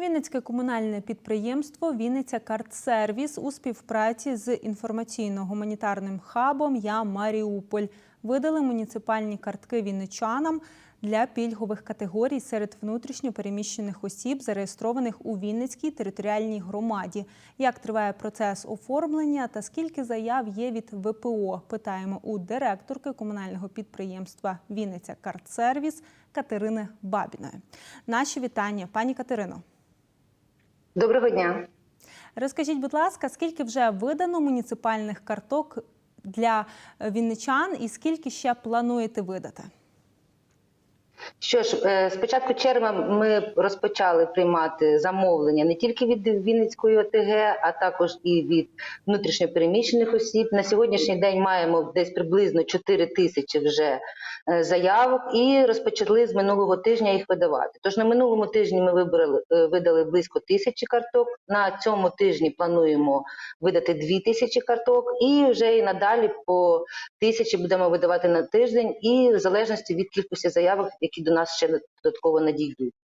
Вінницьке комунальне підприємство Вінниця Картсервіс у співпраці з інформаційно-гуманітарним хабом Я Маріуполь видали муніципальні картки вінничанам для пільгових категорій серед внутрішньо переміщених осіб, зареєстрованих у Вінницькій територіальній громаді. Як триває процес оформлення та скільки заяв є від ВПО? Питаємо у директорки комунального підприємства Вінниця Картсервіс Катерини Бабіної. Наші вітання, пані Катерино. Доброго дня. Розкажіть, будь ласка, скільки вже видано муніципальних карток для вінничан і скільки ще плануєте видати? Що ж, е, з початку червня ми розпочали приймати замовлення не тільки від Вінницької ОТГ, а також і від внутрішньопереміщених осіб. На сьогоднішній день маємо десь приблизно 4 тисячі вже е, заявок і розпочали з минулого тижня їх видавати. Тож на минулому тижні ми вибрали, е, видали близько тисячі карток. На цьому тижні плануємо видати 2 тисячі карток, і вже і надалі по тисячі будемо видавати на тиждень, і в залежності від кількості заявок, які до нас ще додатково надійдуть.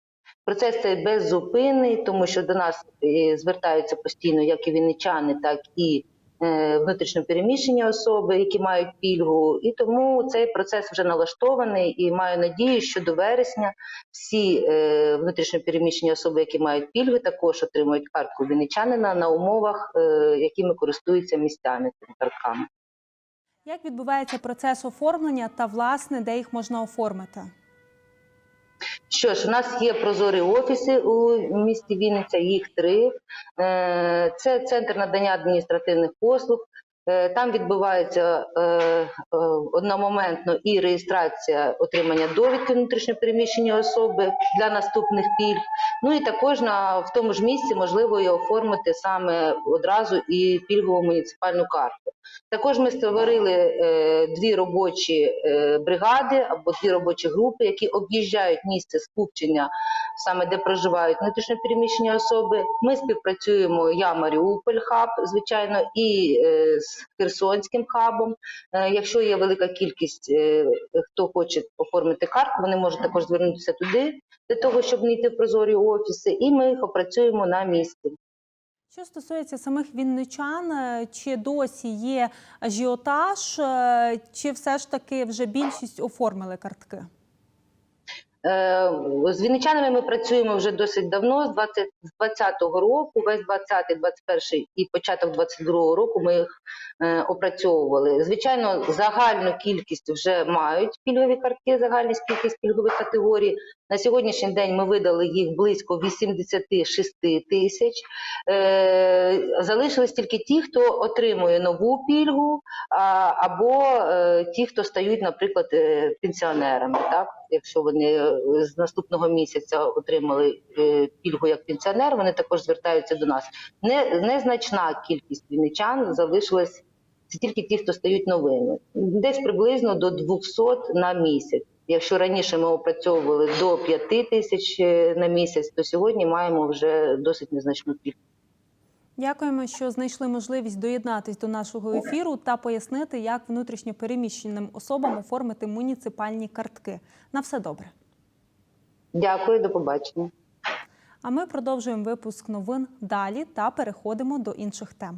Процес цей беззупинний, тому що до нас е, звертаються постійно як і вінничани, так і е, внутрішньо переміщені особи, які мають пільгу, і тому цей процес вже налаштований і маю надію, що до вересня всі е, внутрішньо переміщені особи, які мають пільги, також отримують картку вінничанина на умовах, якими користуються місцями цими картками. Як відбувається процес оформлення та, власне, де їх можна оформити? Що ж, у нас є прозорі офіси у місті Вінниця, їх три. Е, Це центр надання адміністративних послуг. Е, Там відбувається е, е, одномоментно і реєстрація отримання довідки внутрішньопереміщені особи для наступних пільг. Ну і також на в тому ж місці можливо і оформити саме одразу і пільгову муніципальну карту. Також ми створили дві робочі бригади або дві робочі групи, які об'їжджають місце скупчення, саме де проживають внутрішньопереміщені особи. Ми співпрацюємо я Маріуполь хаб, звичайно, і е, з Херсонським хабом. Е, якщо є велика кількість, е, хто хоче оформити картку, вони можуть також звернутися туди для того, щоб не йти в прозорі офіси, і ми їх опрацюємо на місці. Що стосується самих вінничан, чи досі є ажіотаж, чи все ж таки вже більшість оформили картки? Е, З вінничанами ми працюємо вже досить давно, з 2020 року, весь 20-й, 21-й і початок 22-го року ми їх е, опрацьовували. Звичайно, загальну кількість вже мають пільгові картки, загальність кількість пільгових категорій. На сьогоднішній день ми видали їх близько 86 тисяч. Е, залишились тільки ті, хто отримує нову пільгу, або е, ті, хто стають, наприклад, е, пенсіонерами, так? Якщо вони з наступного місяця отримали пільгу як пенсіонер, вони також звертаються до нас. Не, незначна кількість вінничан залишилась це тільки ті, хто стають новими, десь приблизно до 200 на місяць. Якщо раніше ми опрацьовували до 5 тисяч е, на місяць, то сьогодні маємо вже досить незначну кількість. Дякуємо, що знайшли можливість доєднатись до нашого ефіру та пояснити, як внутрішньо переміщеним особам оформити муніципальні картки. На все добре. Дякую, до побачення. А ми продовжуємо випуск новин далі та переходимо до інших тем.